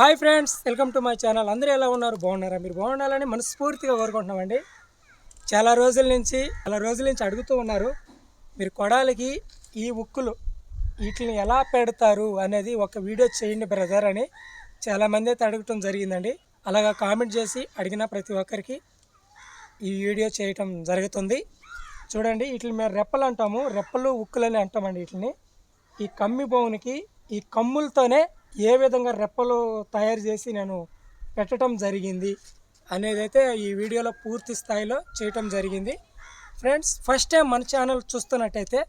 Hi friends welcome to my channel. అందరూ ఎలా ఉన్నారు? బాగున్నారా? మీరు బాగుండాలని మనస్ఫూర్తిగా కోరుకుంటున్నామండి. చాలా రోజుల నుంచి చాలా రోజుల నుంచి అడుగుతూ ఉన్నారు మీరు కొడాలకి ఈ ఉక్కులు వీటిని ఎలా పెడతారు అనేది ఒక వీడియో చేయండి బ్రదర్ అని చాలామంది అయితే అడగటం జరిగిందండి. అలాగా కామెంట్ చేసి అడిగిన ప్రతి ఒక్కరికి ఈ వీడియో చేయటం జరుగుతుంది. చూడండి వీటిని మేము రెప్పలు అంటాము రెప్పలు ఉక్కులని అంటామండి వీటిని. ఈ కమ్మి బోనుకి ఈ కమ్ములతోనే ఏ విధంగా రెప్పలు తయారు చేసి నేను పెట్టడం జరిగింది అనేది అయితే ఈ వీడియోలో పూర్తి స్థాయిలో చేయటం జరిగింది. ఫ్రెండ్స్ ఫస్ట్ టైం మన ఛానల్ చూస్తున్నట్టయితే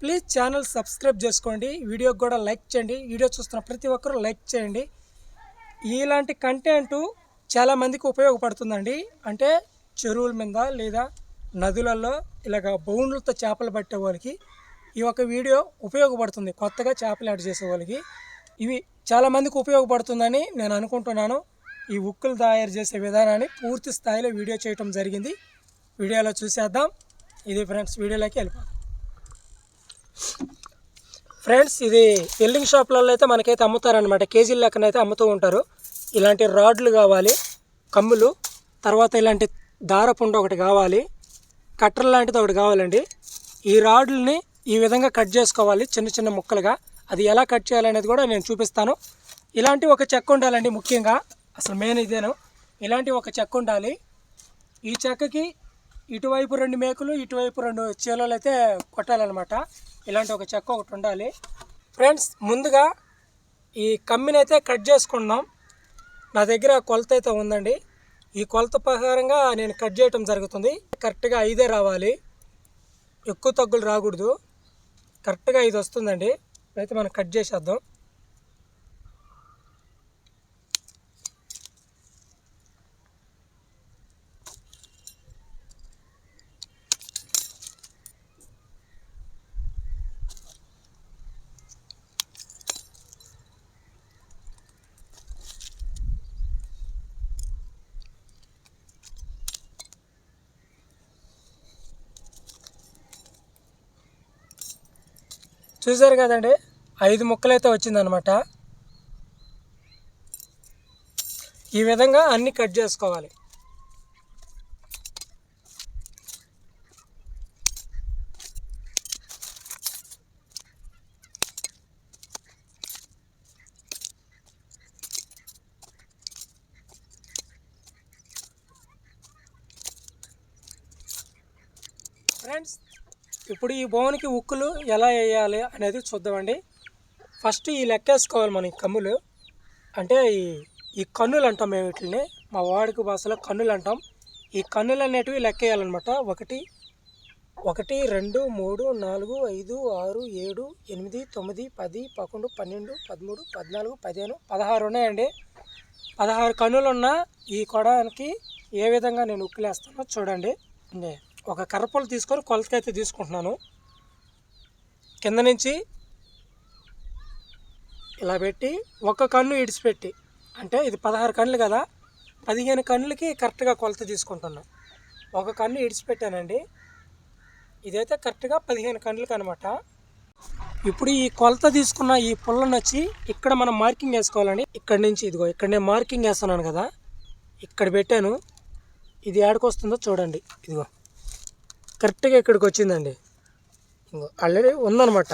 ప్లీజ్ ఛానల్ సబ్స్క్రైబ్ చేసుకోండి. వీడియోకి కూడా లైక్ చేయండి. వీడియో చూస్తున్న ప్రతి ఒక్కరూ లైక్ చేయండి. ఇలాంటి కంటెంట్ చాలామందికి ఉపయోగపడుతుందండి. అంటే చెరువుల మీద లేదా నదులలో ఇలాగ బౌండ్లతో చేపలు పట్టే వాళ్ళకి ఈ ఒక వీడియో ఉపయోగపడుతుంది. కొత్తగా చేపలు యాడ్ చేసే వాళ్ళకి. ఇవి చాలామందికి ఉపయోగపడుతుందని నేను అనుకుంటున్నాను. ఈ ఉక్కులు తయారు చేసే విధానాన్ని పూర్తి స్థాయిలో వీడియో చేయటం జరిగింది. వీడియోలో చూసేద్దాం. ఇది ఫ్రెండ్స్ వీడియోలోకి వెళ్ళిపోదాం. ఫ్రెండ్స్ ఇది వెల్డింగ్ షాప్లలో అయితే మనకైతే అమ్ముతారనమాట కేజీల లెక్కన అయితే అమ్ముతూ ఉంటారు. ఇలాంటి రాడ్లు కావాలి కమ్ములు. తర్వాత ఇలాంటి దారపుండ ఒకటి కావాలి కట్టర్ లాంటిది ఒకటి కావాలండి. ఈ రాడ్లని ఈ విధంగా కట్ చేసుకోవాలి చిన్న చిన్న ముక్కలుగా. అది ఎలా కట్ చేయాలనేది కూడా నేను చూపిస్తాను. ఇలాంటి ఒక చెక్క ఉండాలండి ముఖ్యంగా. అసలు మెయిన్ ఇదేను. ఇలాంటి ఒక చెక్క ఉండాలి. ఈ చెక్కకి ఇటువైపు రెండు మేకులు ఇటువైపు రెండు చీలలు అయితే కొట్టాలన్నమాట. ఇలాంటి ఒక చెక్క ఒకటి ఉండాలి. ఫ్రెండ్స్ ముందుగా ఈ కమ్మిని అయితే కట్ చేసుకున్నాం. నా దగ్గర కొలత అయితే ఉందండి. ఈ కొలత ప్రకారంగా నేను కట్ చేయటం జరుగుతుంది. కరెక్ట్గా ఐదే రావాలి. ఎక్కువ తగ్గులు రాకూడదు. కరెక్ట్గా ఐదు వస్తుందండి అయితే మనం కట్ చేసేద్దాం. చూసారు కదండి? ఐదు ముక్కలైతే వచ్చిందనమాట ఈ విధంగా అన్ని కట్ చేసుకోవాలి. ఫ్రెండ్స్ ఇప్పుడు ఈ బోన్కి ఉక్కులు ఎలా వేయాలి అనేది చూద్దామండి. ఫస్ట్ ఈ లెక్కేసుకోవాలి మనం ఈ కమ్ములు అంటే ఈ ఈ కన్నులు అంటాం మేము వీటిని మా వాడికి భాషలో కన్నులు అంటాం. ఈ కన్నులు అనేటివి లెక్కేయాలన్నమాట. ఒకటి ఒకటి రెండు మూడు నాలుగు ఐదు ఆరు ఏడు ఎనిమిది తొమ్మిది పది పదకొండు పన్నెండు పదమూడు పద్నాలుగు పదిహేను పదహారు ఉన్నాయండి. పదహారు కన్నులు ఉన్న ఈ కొడానికి ఏ విధంగా నేను ఉక్కులేస్తానో చూడండి. ఒక కర్రపులు తీసుకొని కొలతకైతే తీసుకుంటున్నాను. కింద నుంచి ఇలా పెట్టి ఒక కన్ను ఇడిచిపెట్టి అంటే ఇది పదహారు కన్నులు కదా పదిహేను కన్నులకి కరెక్ట్గా కొలత తీసుకుంటున్నాను ఒక కన్ను ఇడిచిపెట్టానండి. ఇదైతే కరెక్ట్గా పదిహేను కన్నులకి అనమాట ఇప్పుడు ఈ కొలత తీసుకున్న ఈ పుల్లను వచ్చి ఇక్కడ మనం మార్కింగ్ వేసుకోవాలండి. ఇక్కడ నుంచి ఇదిగో ఇక్కడ నేను మార్కింగ్ వేస్తున్నాను కదా ఇక్కడ పెట్టాను. ఇది ఏడకు వస్తుందో చూడండి. ఇదిగో కరెక్ట్గా ఇక్కడికి వచ్చిందండి. ఇంకో ఆల్రెడీ ఉందన్నమాట.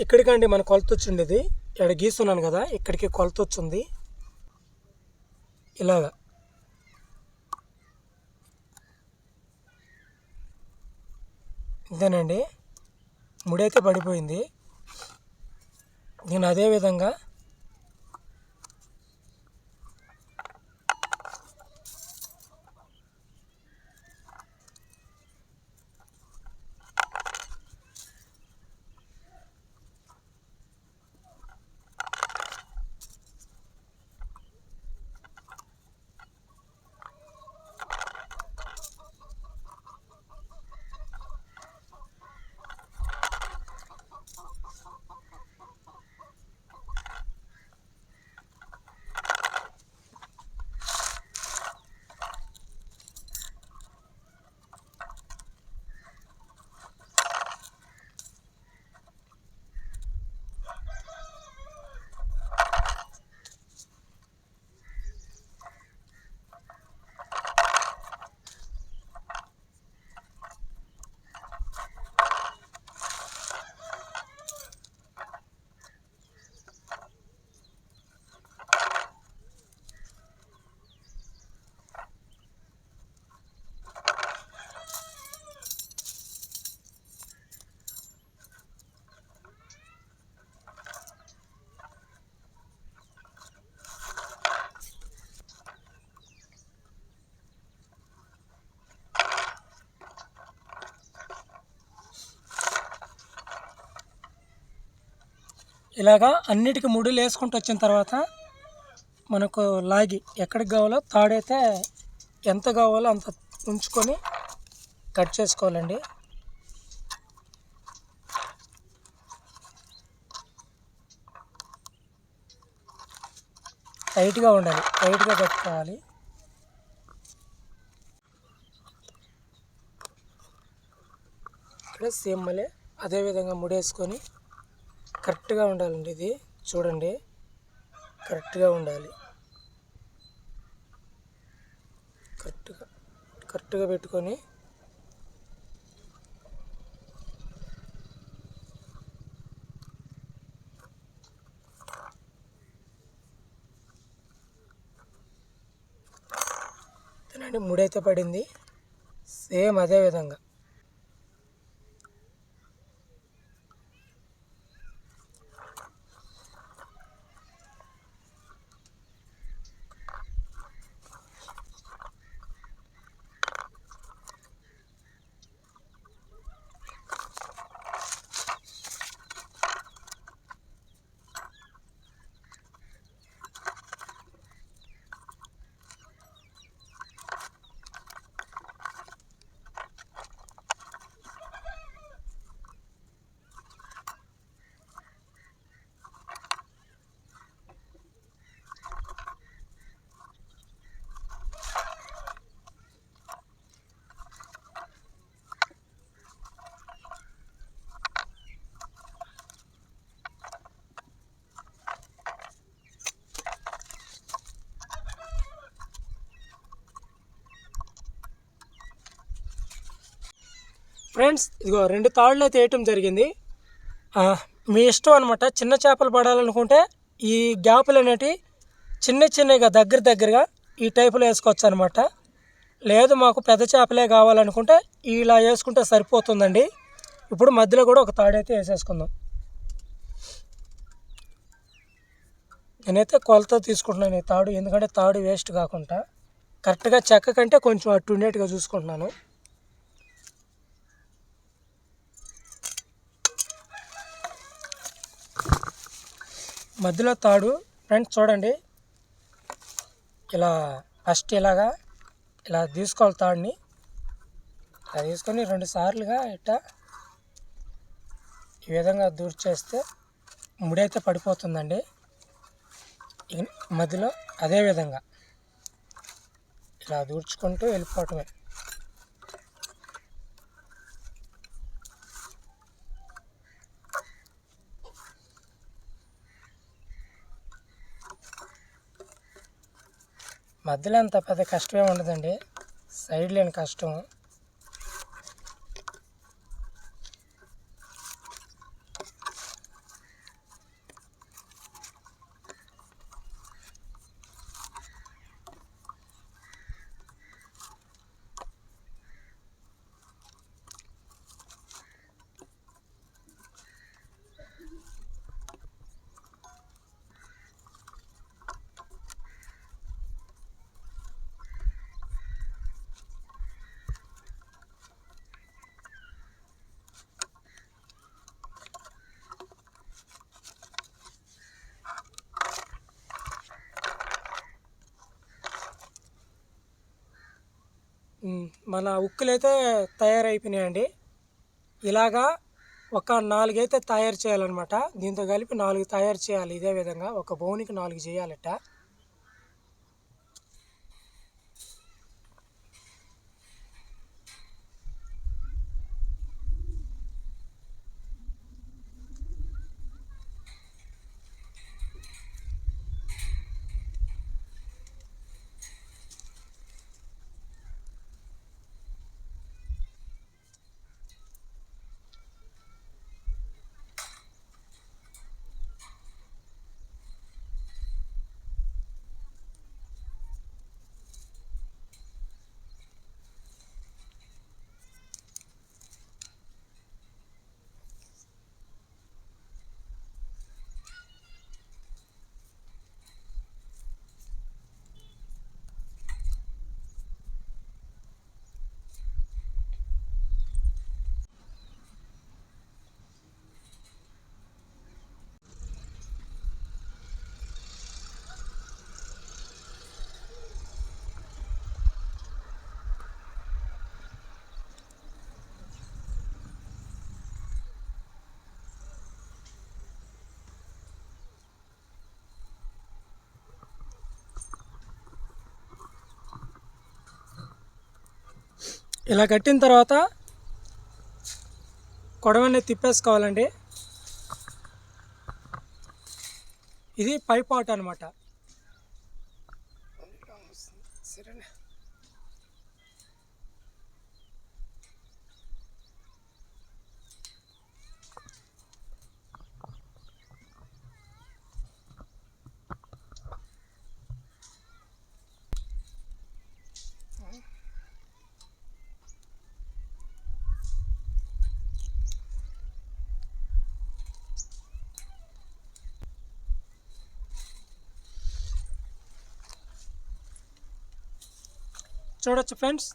ఇక్కడికండి మన కొలత వచ్చిండేది ఇక్కడ గీస్తున్నాను కదా ఇక్కడికి కొలత వచ్చింది ఇలాగా. ఇదేనండి. ముడైతే పడిపోయింది. నేను అదే ఇలాగా అన్నిటికీ ముడులు వేసుకుంటూ వచ్చిన తర్వాత మనకు లాగి ఎక్కడికి కావాలో తాడైతే ఎంత కావాలో అంత ఉంచుకొని కట్ చేసుకోవాలండి. టైట్గా ఉండాలి టైట్గా పెట్టుకోవాలి ఇక్కడ సేమ్ మళ్ళీ అదే విధంగా ముడేసుకొని కరెక్ట్గా ఉండాలండి ఇది. చూడండి. కరెక్ట్గా ఉండాలి. కరెక్ట్గా కరెక్ట్గా పెట్టుకొని తినండి ముడైతే పడింది. సేమ్ అదే విధంగా. ఫ్రెండ్స్ ఇదిగో రెండు తాళ్ళు అయితే వేయటం జరిగింది మీ ఇష్టం అనమాట చిన్న చేపలు పడాలనుకుంటే ఈ గ్యాపులు అనేటివి చిన్న చిన్నగా దగ్గర దగ్గరగా ఈ టైపులో వేసుకోవచ్చు అనమాట లేదు మాకు పెద్ద చేపలే కావాలనుకుంటే ఇలా వేసుకుంటే సరిపోతుందండి. ఇప్పుడు మధ్యలో కూడా ఒక తాడు అయితే వేసేసుకుందాం. నేనైతే కొలత తీసుకుంటున్నాను ఈ తాడు ఎందుకంటే తాడు వేస్ట్ కాకుండా. కరెక్ట్గా చెక్క కంటే కొంచెం అటు ఉండేట్టుగా చూసుకుంటున్నాను. మధ్యలో తాడు. ఫ్రెండ్స్ చూడండి. ఇలా ఫస్ట్ ఇలాగా ఇలా తీసుకోవాలి తాడుని. ఇలా తీసుకొని రెండు సార్లుగా ఇట్లా ఈ విధంగా దూర్చేస్తే ముడైతే పడిపోతుందండి. మధ్యలో అదే విధంగా ఇలా దూర్చుకుంటూ వెళ్ళిపోవటమే. మధ్యలో అంత పెద్ద కష్టమే ఉండదండి. సైడ్ లేని కష్టం. మన ఉక్కులు అయితే తయారైపోయినాయండి. ఇలాగా ఒక నాలుగైతే తయారు చేయాలన్నమాట. దీంతో కలిపి నాలుగు తయారు చేయాలి ఇదే విధంగా. ఒక బౌనికి నాలుగు చేయాలట. ఇలా కట్టిన తర్వాత కొడవని తిప్పేసుకోవాలండి. ఇది పై పాట్ అనమాట చూడొచ్చు ఫ్రెండ్స్.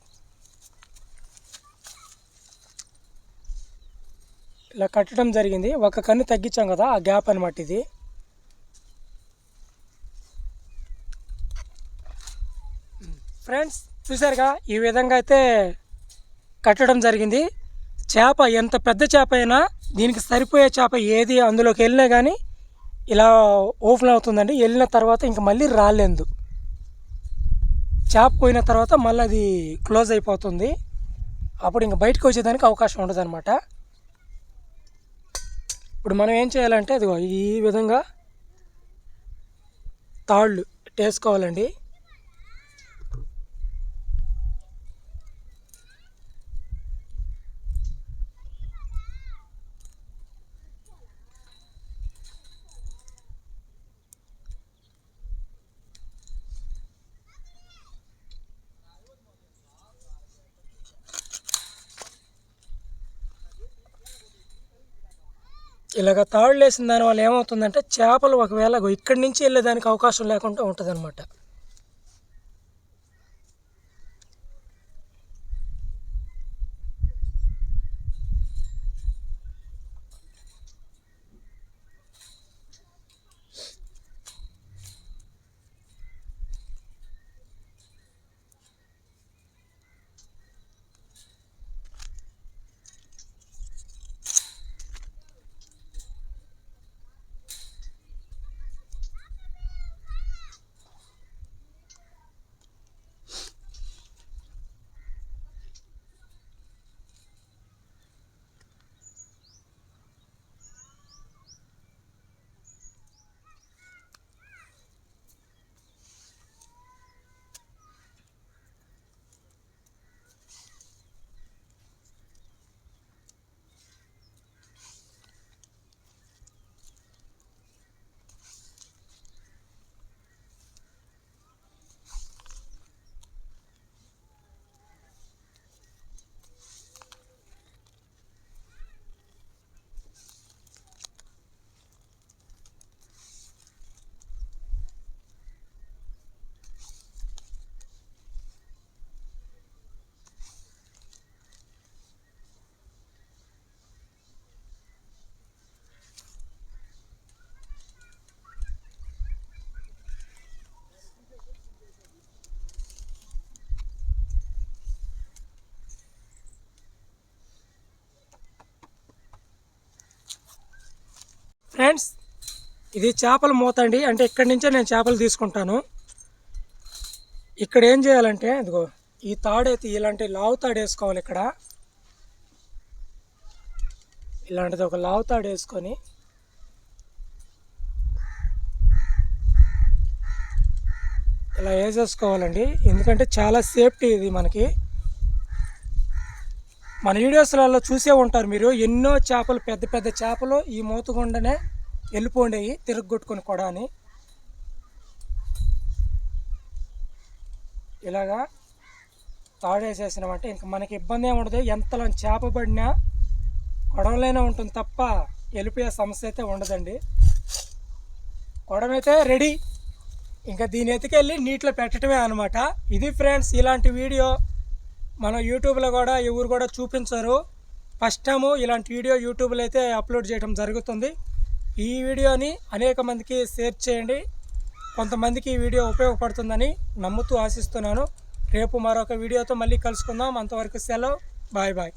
ఇలా కట్టడం జరిగింది. ఒక కన్ను తగ్గించాం కదా ఆ గ్యాప్ అనమాట ఇది. ఫ్రెండ్స్ చూసారుగా ఈ విధంగా అయితే కట్టడం జరిగింది. చేప ఎంత పెద్ద చేప అయినా దీనికి సరిపోయే చేప ఏది అందులోకి వెళ్ళినా కానీ ఇలా ఓపెన్ అవుతుందండి. వెళ్ళిన తర్వాత ఇంక మళ్ళీ రాలేదు. చేప పోయిన తర్వాత మళ్ళీ అది క్లోజ్ అయిపోతుంది. అప్పుడు ఇంక బయటకు వచ్చేదానికి అవకాశం ఉండదనమాట ఇప్పుడు మనం ఏం చేయాలంటే అదిగో ఈ విధంగా తాళ్ళు టేసుకోవాలండి ఇలాగ తాళ్ళు వేసిన దానివల్ల ఏమవుతుందంటే చేపలు ఒకవేళ ఇక్కడి నుంచి వెళ్ళేదానికి అవకాశం లేకుండా ఉంటుంది అనమాట ఫ్రెండ్స్ ఇది చేపల మూత అండి. అంటే ఇక్కడి నుంచే నేను చేపలు తీసుకుంటాను. ఇక్కడ ఏం చేయాలంటే ఇదిగో ఈ తాడైతే ఇలాంటి లావు తాడు వేసుకోవాలి ఇక్కడ. ఇలాంటిది ఒక లావు తాడు వేసుకొని ఇలా వేసేసుకోవాలండి. ఎందుకంటే చాలా సేఫ్టీ ఇది మనకి. మన వీడియోస్లలో చూసే ఉంటారు మీరు ఎన్నో చేపలు పెద్ద పెద్ద చేపలు ఈ మూతగుండనే వెళ్ళిపోండేవి తిరగొట్టుకొని కూడా అని. ఇలాగా తాడేసేసినామంటే ఇంకా మనకి ఇబ్బంది ఏమి ఉండదు. ఎంతలో చేప పడినా కొడవలైనా ఉంటుంది తప్ప వెళ్ళిపోయే సమస్య అయితే ఉండదండి. కొడమైతే రెడీ. ఇంకా దీని ఎత్తుకెళ్ళి నీటిలో పెట్టడమే అనమాట ఇది ఫ్రెండ్స్ ఇలాంటి వీడియో మన యూట్యూబ్లో కూడా ఎవరు కూడా చూపించరు. ఫస్ట్ టైము ఇలాంటి వీడియో యూట్యూబ్లో అయితే అప్లోడ్ చేయడం జరుగుతుంది. ఈ వీడియోని అనేక మందికి షేర్ చేయండి. కొంతమందికి ఈ వీడియో ఉపయోగపడుతుందని నమ్ముతూ ఆశిస్తున్నాను. రేపు మరొక వీడియోతో మళ్ళీ కలుసుకుందాం. అంతవరకు సెలవు. Bye bye.